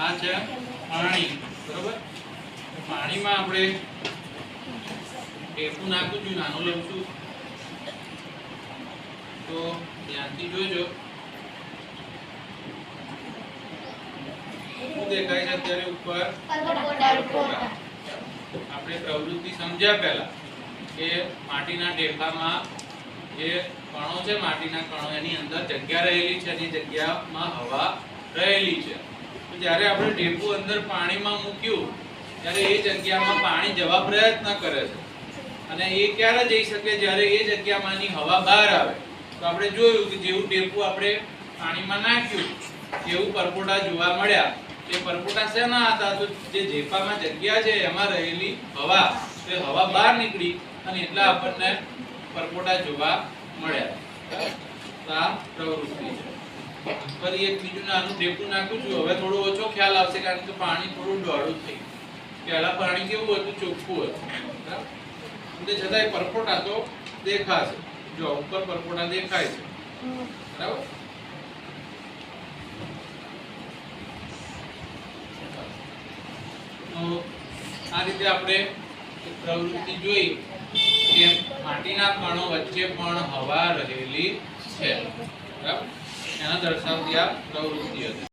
આ છે પાણી, બરોબર? પાણીમાં આપણે ટેપું નાખું છું, નાનું લઉં છું. તો ધ્યાનથી જોજો. સમજ્યા પહેલા કે માટીના ઢેફામાં જે કણો છે, માટીના કણો એની અંદર જગ્યા રહેલી છે એની જગ્યામાં હવા રહેલી છે. જ્યારે આપણે ઢેફું અંદર પાણીમાં મૂક્યું, ત્યારે એ જગ્યામાં પાણી જવા પ્રયત્ન કરે છે. અને એ ક્યારે જઈ શકે? જ્યારે એ જગ્યામાંની હવા બહાર આવે, તો આપણે જોયું કે જેવું ટેપું આપણે પાણીમાં નાખ્યું જેવું પરપોટા જોવા મળ્યા. એ પરપોટા શેના હતા? તો જે ઝેપામાં જગ્યા છે, એમાં રહેલી હવા. તે હવા બહાર નીકળી અને એટલા આપણને પરપોટા જોવા મળ્યા. આ પ્રવૃત્તિ છે. ફરી એક બીજું નાનું ઢેકું નાખું છું. હવે થોડો ઓછો ખ્યાલ આવશે કારણ કે પાણી થોડું ડોળું થઈ. પહેલા પાણી કેવું હતું? ચોખ્ખું હતું. બરાબર? છતાં એ પરપોટા તો દેખાશે. જો ઉપર પરપોટા દેખાય છે. બરાબર? તો આ રીતે આપણે પ્રવૃત્તિ જોઈ કે માટીના કણો વચ્ચે પણ હવા રહેલી છે. બરાબર? દર્શાવતી આ પ્રવૃત્તિ હતી.